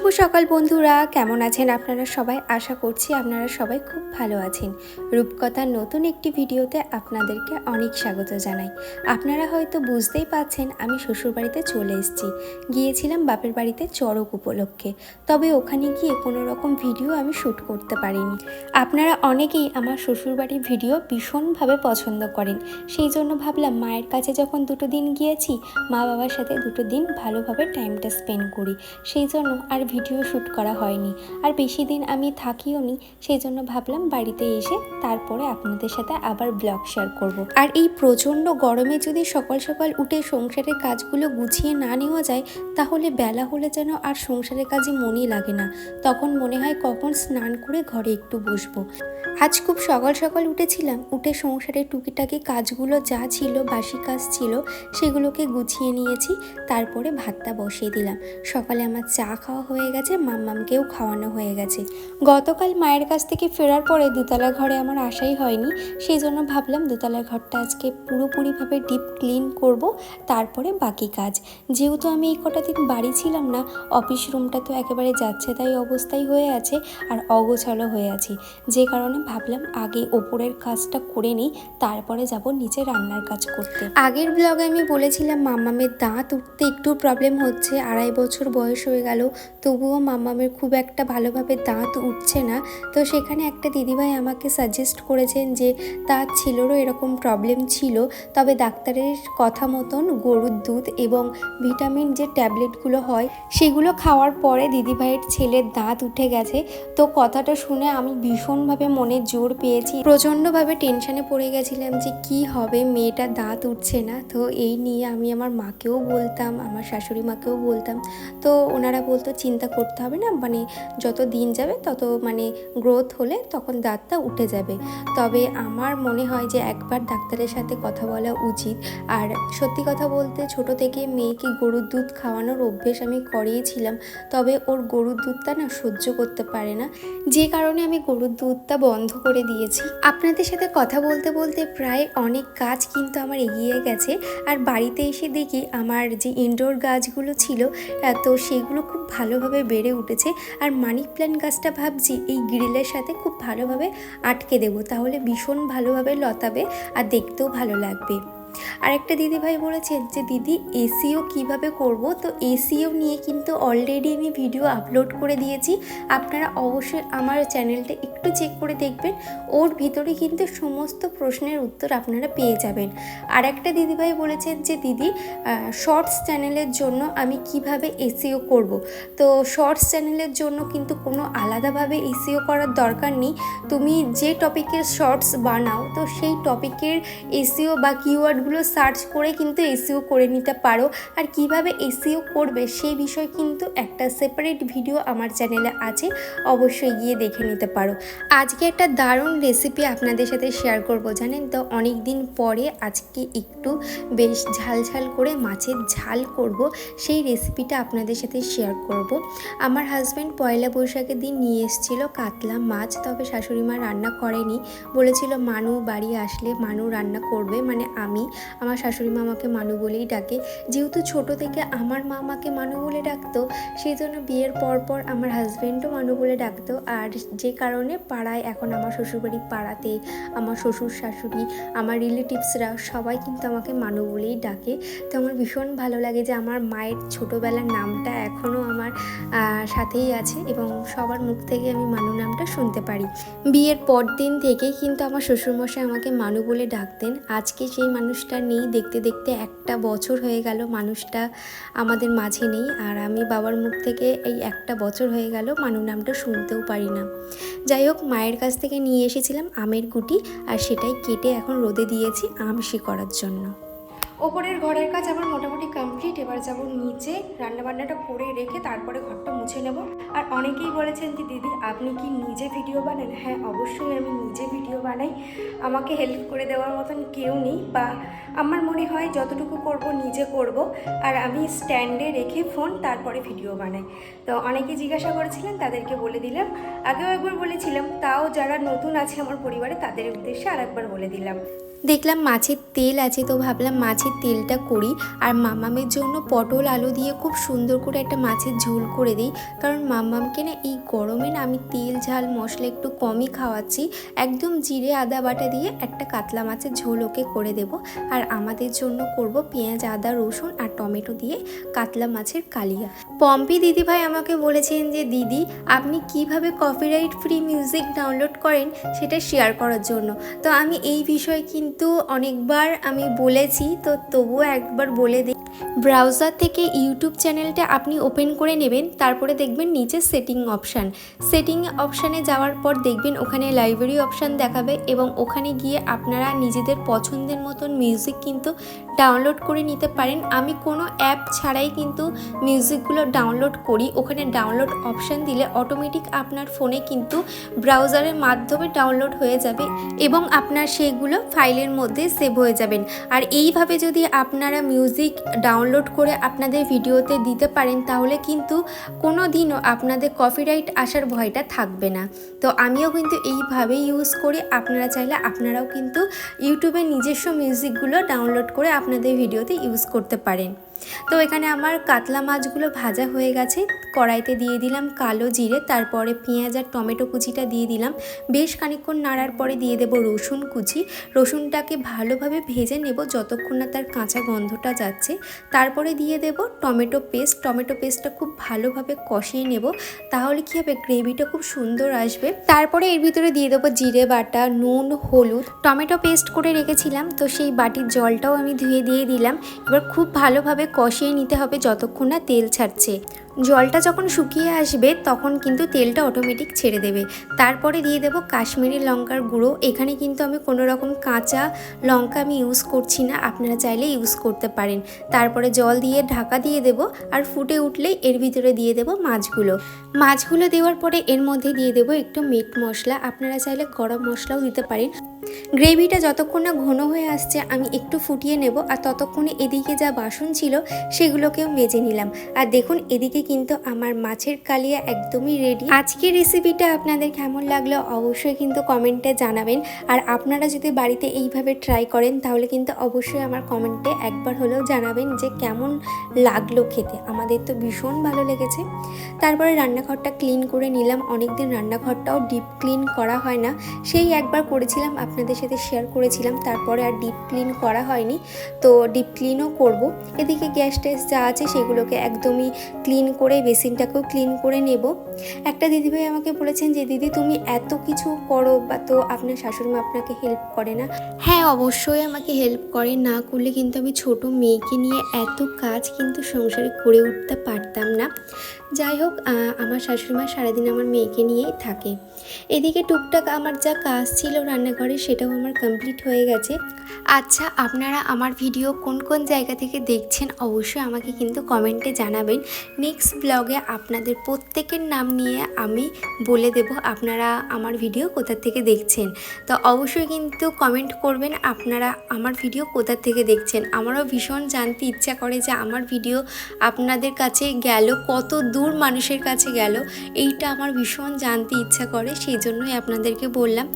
শুভ সকাল বন্ধুরা, কেমন আছেন আপনারা সবাই? আশা করছি আপনারা সবাই খুব ভালো আছেন। রূপকথার নতুন একটি ভিডিওতে আপনাদেরকে অনেক স্বাগত জানাই। আপনারা হয়তো বুঝতেই পাচ্ছেন, আমি শ্বশুরবাড়িতে চলে এসেছি। গিয়েছিলাম বাপের বাড়িতে চড়ক উপলক্ষে। তবে ওখানে গিয়ে কোনো রকম ভিডিও আমি শ্যুট করতে পারিনি। আপনারা অনেকেই আমার শ্বশুরবাড়ির ভিডিও ভীষণভাবে পছন্দ করেন। সেই জন্য ভাবলাম, মায়ের কাছে যখন দুটো দিন গিয়েছি মা বাবার সাথে দুটো দিন ভালোভাবে টাইমটা স্পেন্ড করি। সেই জন্য আর ভিডিও শ্যুট করা হয়নি। আর বেশি দিন আমি থাকিও নি সেই জন্য ভাবলাম বাড়িতে এসে তারপরে আপনাদের সাথে আবার ব্লগ শেয়ার করব। আর এই প্রচণ্ড গরমে যদি সকাল সকাল উঠে সংসারের কাজগুলো গুছিয়ে না নেওয়া যায়, তাহলে বেলা হলে যেন আর সংসারের কাজে মনই লাগে না। তখন মনে হয় কখন স্নান করে ঘরে একটু বসবো। আজ খুব সকাল সকাল উঠেছিলাম, উঠে সংসারের টুকিটাকি কাজগুলো যা ছিল, বাসি কাজ ছিল, সেগুলোকে গুছিয়ে নিয়েছি, তারপরে ভাতটা বসিয়ে দিলাম। সকালে আমার চা খাওয়া হয়ে গেছে, মাম্মামকেও খাওয়ানো হয়ে গেছে। গতকাল মায়ের কাছ থেকে ফেরার পরে দোতলা ঘরে আমার আশাই হয়নি সেই জন্য ভাবলাম দোতলার ঘরটা আজকে পুরোপুরিভাবে ডিপ ক্লিন করব, তারপরে বাকি কাজ। যেহেতু আমি এই কটা দিন বাড়ি ছিলাম না অফিস রুমটা তো একেবারে যাচ্ছে তাই অবস্থায় হয়ে আছে আর অগোছালো হয়ে আছে। যে কারণে ভাবলাম আগে ওপরের কাজটা করে নিই, তারপরে যাব নিচে রান্নার কাজ করতে। আগের ব্লগে আমি বলেছিলাম, মাম্মামের দাঁত উঠতে একটু প্রবলেম হচ্ছে, আড়াই বছর বয়স হয়ে গেল তবুও মাম্মামের খুব একটা ভালোভাবে দাঁত উঠছে না। তো সেখানে একটা দিদিভাই আমাকে সাজেস্ট করেছেন যে দাঁত ছেলেরও এরকম প্রবলেম ছিল। তবে ডাক্তারের কথা মতন গরুর দুধ এবং ভিটামিন যে ট্যাবলেটগুলো হয়, সেগুলো খাওয়ার পরে দিদিভাইয়ের ছেলের দাঁত উঠে গেছে। তো কথাটা শুনে আমি ভীষণভাবে মনে জোর পেয়েছি। প্রচণ্ডভাবে টেনশানে পড়ে গেছিলাম যে কি হবে, মেয়েটা দাঁত উঠছে না। তো এই নিয়ে আমি আমার মাকেও বলতাম, আমার শাশুড়ি মাকেও বলতাম। তো ওনারা বলতো, চিন্তা করতে হবে না মানে যত দিন যাবে তত মানে গ্রোথ হলে তখন দাঁতটা উঠে যাবে। তবে আমার মনে হয় যে একবার ডাক্তারের সাথে কথা বলা উচিত। আর সত্যি কথা বলতে ছোট থেকে মেয়েকে গরুর দুধ খাওয়ানোর অভ্যেস আমি করিয়েছিলাম তবে ওর গরুর দুধটা না সহ্য করতে পারে না। যে কারণে আমি গরুর দুধটা বন্ধ করে দিয়েছি। আপনাদের সাথে কথা বলতে বলতে প্রায় অনেক কাজ কিন্তু আমার এগিয়ে গেছে। আর বাড়িতে এসে দেখি আমার যে ইনডোর গাছগুলো ছিল তো সেগুলো খুব ভালোভাবে বেড়ে উঠেছে আর মানি প্ল্যান্ট গাছটা ভাবছি এই গ্রিলের সাথে খুব ভালোভাবে আটকে দেবো। তাহলে ভীষণ ভালোভাবে লতাবে আর দেখতেও ভালো লাগবে। আরেকটা দিদিভাই বলেছেন যে, দিদি এসিও কীভাবে করব? তো এসিও নিয়ে কিন্তু অলরেডি আমি ভিডিও আপলোড করে দিয়েছি। আপনারা অবশ্যই আমার চ্যানেলটা একটু চেক করে দেখবেন। ওর ভিতরে কিন্তু সমস্ত প্রশ্নের উত্তর আপনারা পেয়ে যাবেন। আর একটা দিদিভাই বলেছেন যে, দিদি শর্টস চ্যানেলের জন্য আমি কীভাবে এসিও করব? তো শর্টস চ্যানেলের জন্য কিন্তু কোনো আলাদাভাবে এসিও করার দরকার নেই। তুমি যে টপিকের শর্টস বানাও, তো সেই টপিকের এসিও বা কিওয়ার্ডগুলো সার্চ করে কিন্তু এসিও করে নিতে পারো। আর কীভাবে এসিও করবে সেই বিষয়ে কিন্তু একটা সেপারেট ভিডিও আমার চ্যানেলে আছে, অবশ্যই গিয়ে দেখে নিতে পারো। আজকে একটা দারুণ রেসিপি আপনাদের সাথে শেয়ার করব, জানেন তো? অনেক দিন পরে আজকে একটু বেশ ঝাল ঝাল করে মাছের ঝাল করব, সেই রেসিপিটা আপনাদের সাথে শেয়ার করব। আমার হাজব্যান্ড পয়লা বৈশাখের দিন নিয়ে এসেছিল কাতলা মাছ, তবে শাশুড়ি মা রান্না করেনি। বলেছিল, মানু, বাড়ি আসলে মানু রান্না করবে। মানে আমি আমার শাশুড়ি মা আমাকে মানু বলেই ডাকে। যেহেতু ছোট থেকে আমার মা আমাকে মানু বলে ডাকতো, সেই জন্য বিয়ের পর পর আমার হাজব্যান্ডও মানু বলে ডাকতো। আর যে কারণে পাড়ায় এখন আমার শ্বশুরবাড়ি পাড়াতে আমার শ্বশুর, শাশুড়ি, আমার রিলেটিভসরা সবাই কিন্তু আমাকে মানু বলেই ডাকে। তো আমার ভীষণ ভালো লাগে যে আমার মায়ের ছোটোবেলার নামটা এখনও আমার সাথেই আছে এবং সবার মুখ থেকে আমি মানু নামটা শুনতে পারি। বিয়ের পর দিন থেকে কিন্তু আমার শ্বশুরমশাই আমাকে মানু বলে ডাকতেন। আজকে সেই মানুষটা নেই, দেখতে দেখতে একটা বছর হয়ে গেল, মানুষটা আমাদের মাঝে নেই। আর আমি বাবার মুখ থেকে এই একটা বছর হয়ে গেল মানু নামটা শুনতেও পারি না। যাই হোক, মায়ের কাছ থেকে নিয়ে এসেছিলাম আমের গুটি আর সেটাই কেটে এখন রোদে দিয়েছি আমশি করার জন্য। ওপরের ঘরের কাজ আমার মোটামুটি কমপ্লিট এবার যাব নিচে। রান্নাবান্নাটা করে রেখে তারপরে ঘরটা মুছে নেব। আর অনেকেই বলেছেন যে, দিদি, আপনি কি নিজে ভিডিও বানান? হ্যাঁ অবশ্যই আমি নিজে ভিডিও বানাই। আমাকে হেল্প করে দেওয়ার মতন কেউ নেই বা আমার মনে হয় যতটুকু করব নিজে করব। আর আমি স্ট্যান্ডে রেখে ফোন তারপরে ভিডিও বানাই। তো অনেকে জিজ্ঞাসা করেছিলেন, তাদেরকে বলে দিলাম। আগেও একবার বলেছিলাম, তাও যারা নতুন আছে আমার পরিবারে, তাদের উদ্দেশ্যে আর একবার বলে দিলাম। দেখলাম মাছের তেল আছে তো ভাবলাম মাছের তেলটা করি। আর মামামের জন্য পটল আলু দিয়ে খুব সুন্দর করে একটা মাছের ঝোল করে দিই। কারণ মামামকে না এই গরমে না আমি তেল, ঝাল, মশলা একটু কমই খাওয়াচ্ছি। একদম জিরে, আদা বাটা দিয়ে একটা কাতলা মাছের ঝোল ওকে করে দেব। আর আমাদের জন্য করব পেঁয়াজ, আদা, রসুন আর টমেটো দিয়ে কাতলা মাছের কালিয়া। পম্পি দিদিভাই আমাকে বলেছেন যে, দিদি, আপনি কীভাবে কপিরাইট ফ্রি মিউজিক ডাউনলোড করেন সেটা শেয়ার করার জন্য। তো আমি এই বিষয়ে কিন্তু অনেকবার আমি বলেছি, তো তবুও একবার বলে দিই। ব্রাউজার থেকে ইউটিউব চ্যানেলটা আপনি ওপেন করে নেবেন, তারপরে দেখবেন নিচে সেটিং অপশান। সেটিং অপশানে যাওয়ার পর দেখবেন ওখানে লাইব্রেরি অপশান দেখাবে এবং ওখানে গিয়ে আপনারা নিজেদের পছন্দের মতন মিউজিক কিন্তু ডাউনলোড করে নিতে পারেন। আমি কোনো অ্যাপ ছাড়াই কিন্তু মিউজিকগুলো ডাউনলোড করি। ওখানে ডাউনলোড অপশান দিলে অটোমেটিক আপনার ফোনে কিন্তু ব্রাউজারের মাধ্যমে ডাউনলোড হয়ে যাবে এবং আপনার সেইগুলো ফাইলের মধ্যে সেভ হয়ে যাবেন। আর এইভাবে যদি আপনারা মিউজিক ডাউনলোড করে আপনাদের ভিডিওতে দিতে পারেন, তাহলে কিন্তু কোনো দিনও আপনাদের কপিরাইট আসার ভয়টা থাকবে না। তো আমিও কিন্তু এইভাবে ইউজ করি। আপনারা চাইলে আপনারাও কিন্তু ইউটিউবে নিজস্ব মিউজিকগুলো ডাউনলোড করে আপনাদের ভিডিওতে ইউজ করতে পারেন। তো এখানে আমার কাতলা মাছগুলো ভাজা হয়ে গেছে। কড়াইতে দিয়ে দিলাম কালো জিরে, তারপরে পেঁয়াজ আর টমেটো কুচিটা দিয়ে দিলাম। বেশ খানিকক্ষণ নাড়ার পরে দিয়ে দেবো রসুন কুচি। রসুনটাকে ভালোভাবে ভেজে নেব যতক্ষণ না তার কাঁচা গন্ধটা যাচ্ছে। তারপরে দিয়ে দেব টমেটো পেস্ট। টমেটো পেস্টটা খুব ভালোভাবে কষিয়ে নেব। তাহলে কী হবে? গ্রেভিটা খুব সুন্দর আসবে। তারপরে এর ভিতরে দিয়ে দেবো জিরে বাটা, নুন, হলুদ। টমেটো পেস্ট করে রেখেছিলাম, তো সেই বাটির জলটাও আমি ধুয়ে দিয়ে দিলাম। এবার খুব ভালোভাবে কষিয়ে নিতে হবে যতক্ষণ না তেল ছাড়ছে। জলটা যখন শুকিয়ে আসবে, তখন কিন্তু তেলটা অটোমেটিক ছেড়ে দেবে। তারপরে দিয়ে দেবো কাশ্মীরি লঙ্কার গুঁড়ো। এখানে কিন্তু আমি কোনো রকম কাঁচা লঙ্কা আমি ইউজ করছি না। আপনারা চাইলে ইউজ করতে পারেন। তারপরে জল দিয়ে ঢাকা দিয়ে দেব আর ফুটে উঠলেই এর ভিতরে দিয়ে দেব মাছগুলো। মাছগুলো দেওয়ার পরে এর মধ্যে দিয়ে দেবো একটু মিট মশলা। আপনারা চাইলে গরম মশলাও দিতে পারেন। গ্রেভিটা যতক্ষণ না ঘন হয়ে আসছে, আমি একটু ফুটিয়ে নেব আর ততক্ষণে এদিকে যা বাসন ছিল সেগুলোকেও মেজে নিলাম। আর দেখুন, এদিকে কিন্তু আমার মাছের কালিয়া একদমই রেডি আজকের রেসিপিটা আপনাদের কেমন লাগল অবশ্যই কিন্তু কমেন্টে জানাবেন। আর আপনারা যদি বাড়িতে এইভাবে ট্রাই করেন, তাহলে কিন্তু অবশ্যই আমার কমেন্টে একবার হলেও জানাবেন যে কেমন লাগল খেতে। আমাদের তো ভীষণ ভালো লেগেছে। তারপরে রান্নাঘরটা ক্লিন করে নিলাম। অনেকদিন রান্নাঘরটাও ডিপ ক্লিন করা হয় না। সেই একবার করেছিলাম আপনাদের সাথে শেয়ার করেছিলাম, তারপরে আর ডিপ ক্লিন করা হয়নি। তো ডিপ ক্লিনও করব। এদিকে গ্যাস ট্যাস যা আছে সেগুলোকে একদমই ক্লিন করে, বেসিনটাকেও ক্লিন করে নেব। একটা দিদিভাই আমাকে বলেছেন যে, দিদি, তুমি এত কিছু করো বা তো আপনার শাশুড়ি মা আপনাকে হেল্প করে না? হ্যাঁ অবশ্যই আমাকে হেল্প করে। না করলে কিন্তু আমি ছোট মেয়েকে নিয়ে এত কাজ কিন্তু সংসারে করে উঠতে পারতাম না। যাই হোক আমার শাশুড়িমা সারাদিন আমার মেয়েকে নিয়েই থাকে। এদিকে টুকটাক আমার যা কাজ ছিল রান্নাঘরে সেটাও আমার কমপ্লিট হয়ে গেছে। আচ্ছা আপনারা আমার ভিডিও কোন কোন জায়গা থেকে দেখছেন অবশ্যই আমাকে কিন্তু কমেন্টে জানাবেন। নেক্সট ব্লগে আপনাদের প্রত্যেকের নাম নিয়ে আমি বলে দেব আপনারা আমার ভিডিও কোথা থেকে দেখছেন। তো অবশ্যই কিন্তু কমেন্ট করবেন আপনারা আমার ভিডিও কোথা থেকে দেখছেন। আমারও ভীষণ জানতে ইচ্ছা করে যে আমার ভিডিও আপনাদের কাছে গেল, কত দূর মানুষের কাছে গেল, এইটা আমার ভীষণ জানতে ইচ্ছা করে, সেই জন্যই আপনাদেরকে বললাম।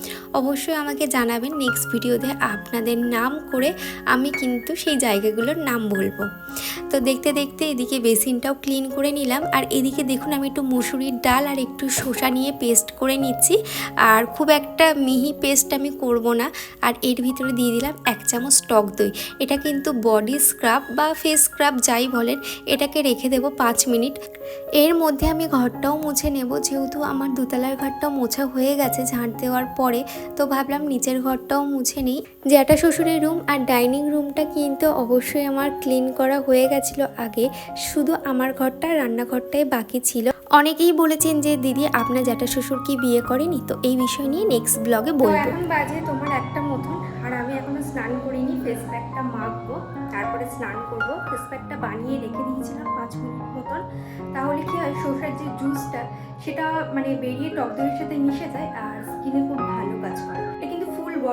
অবশ্যই আমাকে জানাবেন নেক্সট ভিডিওতে আপনাদের নাম করে আমি কিন্তু সেই জায়গাগুলোর নাম বলব। তো দেখতে দেখতে এদিকে বেসিনটাও ক্লিন করে নিলাম। আর এদিকে দেখুন আমি একটু মুসুরির ডাল আর একটু শসা নিয়ে পেস্ট করে নিচ্ছি। আর খুব একটা মিহি পেস্ট আমি করব না। আর এর ভিতরে দিয়ে দিলাম এক চামচ টক দই। এটা কিন্তু বডি স্ক্রাব বা ফেস স্ক্রাব যাই বলেন, এটাকে রেখে দেবো পাঁচ মিনিট। এর মধ্যে আমি ঘরটাও মুছে নেব। যেহেতু আমার দোতলার ঘরটাও মোছা হয়ে গেছে ঝাঁট দেওয়ার পরে, তো ভাবলাম নিচের ঘরটাও মুছে নিই। জ্যাঠা শ্বশুরের রুম আর ডাইনিং রুমটা কিন্তু অবশ্যই আমার ক্লিন করা হয়ে গেছিল আগে। শুধু আমার ঘরটা রান্নাঘরটাই বাকি ছিল। অনেকেই বলেছেন যে দিদি আপনার জ্যাঠা শ্বশুর কি বিয়ে করেনি? তো এই বিষয় নিয়ে নেক্সট ব্লগে বলব। এখন বাজে তোমার একটা মতন। আর আমি এখনও স্নান করিনি ফেস প্যাকটা মাখবো। তারপরে স্নান করব। ফেস প্যাকটা বানিয়ে রেখে দিয়েছিলাম পাঁচ মিনিট মতন। তাহলে কি হয় সর্ষের যে জুসটা সেটা মানে বেরিয়ে টক দইয়ের সাথে মিশে যায় আর স্কিনে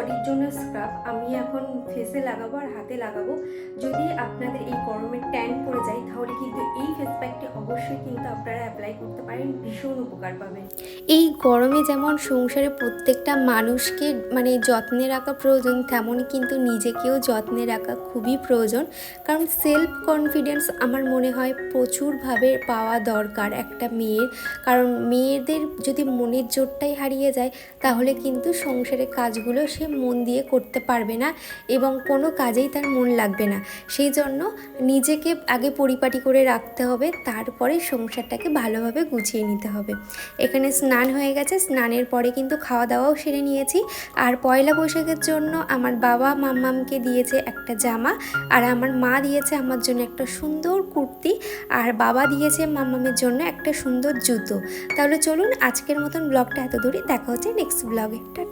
বডির জন্য স্ক্রাব আমি এখন ফেসে লাগাবো আর হাতে লাগাবো। যদি আপনাদের এই গরমে ট্যান পড়ে যায়, তাহলে কিন্তু এই ফেস প্যাকটি অবশ্যই কিন্তু আপনারা অ্যাপ্লাই করতে পারেন, ভীষণ উপকার পাবেন। এই গরমে যেমন সংসারে প্রত্যেকটা মানুষকে মানে যত্নে রাখা প্রয়োজন তেমনই কিন্তু নিজেকেও যত্নে রাখা খুবই প্রয়োজন। কারণ সেলফ কনফিডেন্স আমার মনে হয় প্রচুরভাবে পাওয়া দরকার একটা মেয়ের। কারণ মেয়েদের যদি মনের জোরটাই হারিয়ে যায়, তাহলে কিন্তু সংসারের কাজগুলো সে মন দিয়ে করতে পারবে না এবং কোনো কাজেই তার মন লাগবে না। সেই জন্য নিজেকে আগে পরিপাটি করে রাখতে হবে, তারপরে সংসারটাকে ভালোভাবে গুছিয়ে নিতে হবে। এখানে স্নান হয়ে গেছে, স্নানের পরে কিন্তু খাওয়া দাওয়াও সেরে নিয়েছি। আর পয়লা বৈশাখের জন্য আমার বাবা মাম্মামকে দিয়েছে একটা জামা, আর আমার মা দিয়েছে আমার জন্য একটা সুন্দর কুর্তি, আর বাবা দিয়েছে মাম্মামের জন্য একটা সুন্দর জুতো। তাহলে চলুন আজকের মতন ব্লগটা এত দূরই দেখা হচ্ছে নেক্সট ব্লগে টাটা।